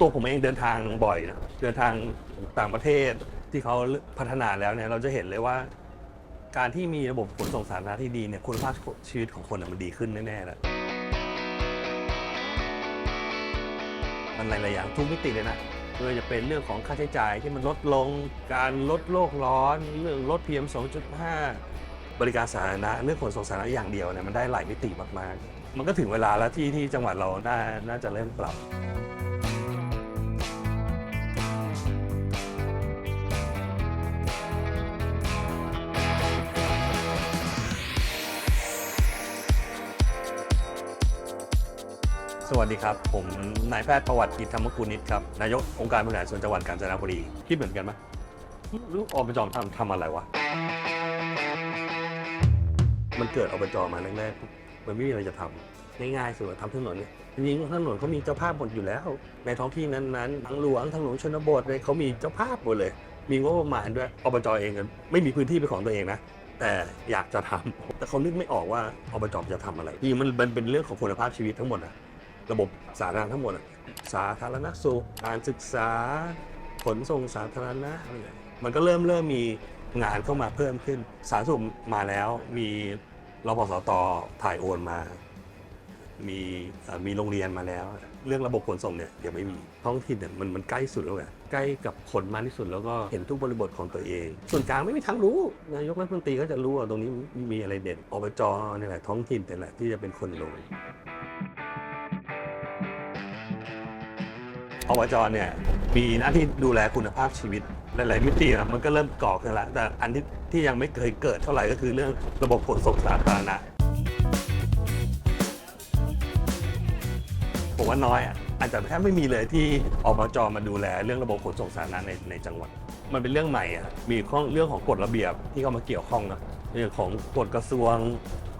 ตัวผมเองเดินทางบ่อยนะเดินทางต่างประเทศที่เขาพัฒนาแล้วเนี่ยเราจะเห็นเลยว่า การที่มีระบบขนส่งสาธารณะที่ดีเนี่ยคุณภาพชีวิตของคนมันดีขึ้นแน่ๆแล้วมันหลายๆอย่างทุกมิติเลยนะไม่ว่าจะเป็นเรื่องของค่าใช้จ่ายที่มันลดลงการลดโลกร้อน เรื่องลด PM 2.5 บริการสาธารณะเรื่องขนส่งสาธารณะอย่างเดียวเนี่ยมันได้หลายมิติมากๆ มันก็ถึงเวลาแล้วที่ที่จังหวัดเราน่าน่าจะเริ่มปรับ สวัสดีครับ ผมนายแพทย์ประวัติกิจธรรมกุลนิตครับ นายกองค์การบริหารส่วนจังหวัดกาญจนบุรีคิดเหมือนกันไหมรู้อบจทำทำอะไรวะ มันเกิดอบจมาแรกๆมันไม่มีอะไรจะทำง่ายๆสุดทำถนนเนี่ยจริงๆถนนเขามีเจ้าภาพหมดอยู่แล้ว ในท้องที่นั้นๆทางหลวงทางหลวงชนบทเลยเขามีเจ้าภาพหมดเลย มีงบประมาณด้วยอบจเองไม่มีพื้นที่เป็นของตัวเองนะแต่อยากจะทำแต่เขานึกไม่ออกว่าอบจจะทำอะไรจริงมันมันเป็นเรื่องของคุณภาพชีวิตทั้งหมดอะ ระบบสาธารณะทั้งหมดสาธารณสุขการศึกษา ขนส่งสาธารณะอะไรอย่างเงี้ยมันก็เริ่มเริ่มมีงานเข้ามาเพิ่มขึ้น สาธารณสุขมาแล้วมีรพสตถ่ายโอนมา มีมีโรงเรียนมาแล้ว เรื่องระบบขนส่งเนี่ยยังไม่มีท้องถิ่นเนี่ยมันมันใกล้สุดแล้วไงใกล้กับคนมากที่สุดแล้วก็เห็นทุกบริบทของตัวเอง ส่วนกลางไม่มีทางรู้นายกรัฐมนตรีก็จะรู้ว่าตรงนี้มีอะไรเด่นอบจนี่แหละท้องถิ่นนี่แหละที่จะเป็นคนรู้ อบจเนี่ยมีหน้าที่ดูแลคุณภาพชีวิตหลายๆมิติอะมันก็เริ่มก่อขึ้นแล้วแต่อันที่ที่ยังไม่เคยเกิดเท่าไหร่ก็คือเรื่องระบบขนส่งสาธารณะผมว่าน้อยอะอาจจะแทบไม่มีเลยที่อบจมาดูแลเรื่องระบบขนส่งสาธารณะในในจังหวัด มันเป็นเรื่องใหม่อะมีข้อเรื่องของกฎระเบียบที่เข้ามาเกี่ยวข้องนะเรื่องของกฎกระทรวง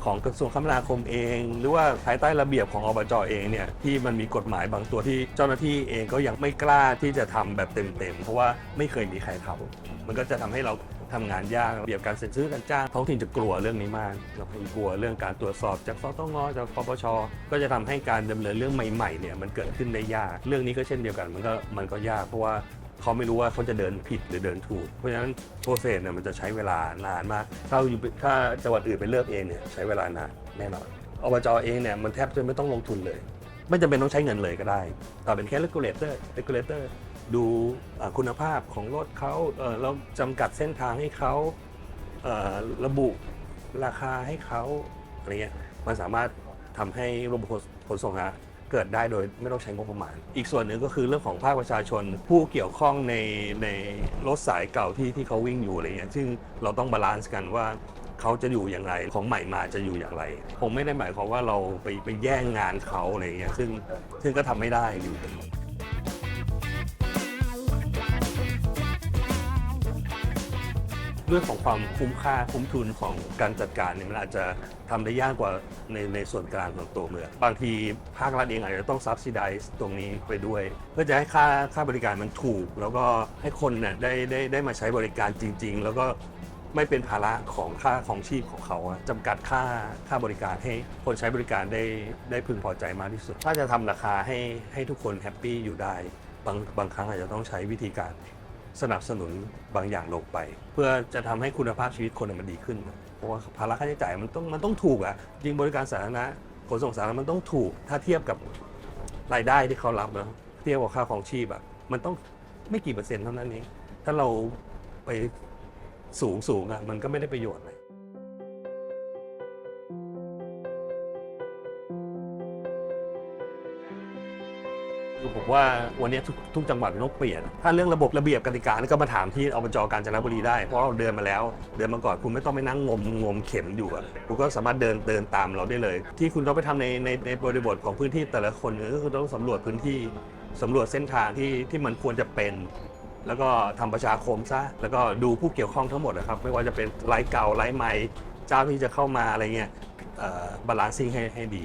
ของกระทรวงคมนาคมเอง หรือว่าภายใต้ระเบียบของอบจเองเนี่ยที่มันมีกฎหมายบางตัวที่เจ้าหน้าที่เองก็ยังไม่กล้าที่จะทำแบบเต็มๆเพราะว่าไม่เคยมีใครทำมันก็จะทำให้เราทำงานยากระเบียบการเซ็นซื้อการจ้างท้องถิ่นจะกลัวเรื่องนี้มากเรากลัวเรื่องการตรวจสอบจากสตงจากปปชก็จะทำให้การดำเนินเรื่องใหม่ๆเนี่ยมันเกิดขึ้นได้ยาก เรื่องนี้ก็เช่นเดียวกันมันก็มันก็ยากเพราะว่า เขาไม่รู้ว่าเขาจะเดินผิดหรือเดินถูก เพราะฉะนั้นโปรเซสเนี่ยมันจะใช้เวลานานมาก ถ้าอยู่ถ้าจังหวัดอื่นไปเลือกเองเนี่ยใช้เวลานานแน่นอนอบจเองเนี่ยมันแทบจะไม่ต้องลงทุนเลย ไม่จำเป็นต้องใช้เงินเลยก็ได้ แต่เป็นแค่ regulator regulator ดูอ่าคุณภาพของรถเขาเราจำกัดเส้นทางให้เขาเระบุราคาให้เขาอะไรเงี้ยมันสามารถทำให้ระบบขนส่งอะ เกิดได้โดยไม่ต้องใช้งบประมาณ อีกส่วนหนึ่งก็คือเรื่องของภาคประชาชน ผู้เกี่ยวข้องในในรถสายเก่าที่ที่เขาวิ่งอยู่อะไรเงี้ยซึ่งเราต้องบาลานซ์กันว่าเขาจะอยู่อย่างไรของใหม่มาจะอยู่อย่างไรคงไม่ได้หมายความว่าเราไปไปแย่งงานเขาอะไรเงี้ยซึ่งซึ่งก็ทำไม่ได้อยู่ เรื่องของความคุ้มค่าคุ้มทุนของการจัดการเนี่ยมันอาจจะทำได้ยากกว่าในในส่วนกลางของตัวเมืองบางทีภาครัฐเองอาจจะต้อง subsidize ตรงนี้ไปด้วย เพื่อจะให้ค่าค่าบริการมันถูก แล้วก็ให้คนเนี่ยได้ได้ได้มาใช้บริการจริง ๆ แล้วก็ไม่เป็นภาระของค่าของชีพของเขาอะจำกัดค่าค่าบริการให้คนใช้บริการได้ได้พึงพอใจมากที่สุด ถ้าจะทำราคาให้ให้ทุกคนแฮปปี้อยู่ได้บางบางครั้งอาจจะต้องใช้วิธีการ สนับสนุนบางอย่างลงไป เพื่อจะทำให้คุณภาพชีวิตคนมันดีขึ้น เพราะว่าภาระค่าใช้จ่ายมันต้องมันต้องถูกอะจริงบริการสาธารณะขนส่งสาธารณะมันต้องถูก ถ้าเทียบกับรายได้ที่เขารับนะเทียบกับค่าของชีพอะมันต้องไม่กี่เปอร์เซ็นต์เท่านั้นเองถ้าเราไปสูงสูงอะมันก็ไม่ได้ประโยชน์เลย ว่าวันนี้ทุกจังหวัดมันต้องเปลี่ยน ถ้าเรื่องระบบระเบียบกติกานี่ก็มาถามที่อบจกาญจนบุรีได้ เพราะเราเดินมาแล้ว เดินมาก่อนคุณไม่ต้องไปนั่งงมงมเข็มอยู่คุณก็สามารถเดินเดินตามเราได้เลย ที่คุณต้องไปทำในในในบริบทของพื้นที่แต่ละคนก็คือต้องสำรวจพื้นที่สำรวจเส้นทางที่ที่มันควรจะเป็นแล้วก็ทำประชาคมซะ แล้วก็ดูผู้เกี่ยวข้องทั้งหมดนะครับ ไม่ว่าจะเป็นไลฟ์เก่าไลฟ์ใหม่ เจ้าที่จะเข้ามาอะไรเงี้ยบาลานซิ่งให้ให้ดี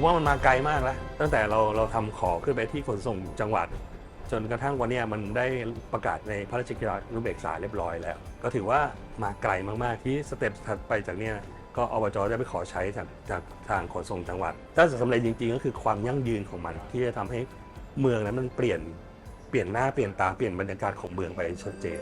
ผมว่ามันมาไกลมากแล้ว ตั้งแต่เราเราทำขอขึ้นไปที่ขนส่งจังหวัด จนกระทั่งวันนี้มันได้ประกาศในพระราชกิจานุเบกษาเรียบร้อยแล้ว ก็ถือว่ามาไกลมาก ๆ ที่สเต็ปถัดไปจากเนี้ยก็อบจได้ไปขอใช้จากจากทางขนส่งจังหวัด ถ้าจะสำเร็จจริง ๆ ก็คือความยั่งยืนของมัน ที่จะทำให้เมืองนั้นมันเปลี่ยนเปลี่ยนหน้าเปลี่ยนตาเปลี่ยนบรรยากาศของเมืองไปชัดเจน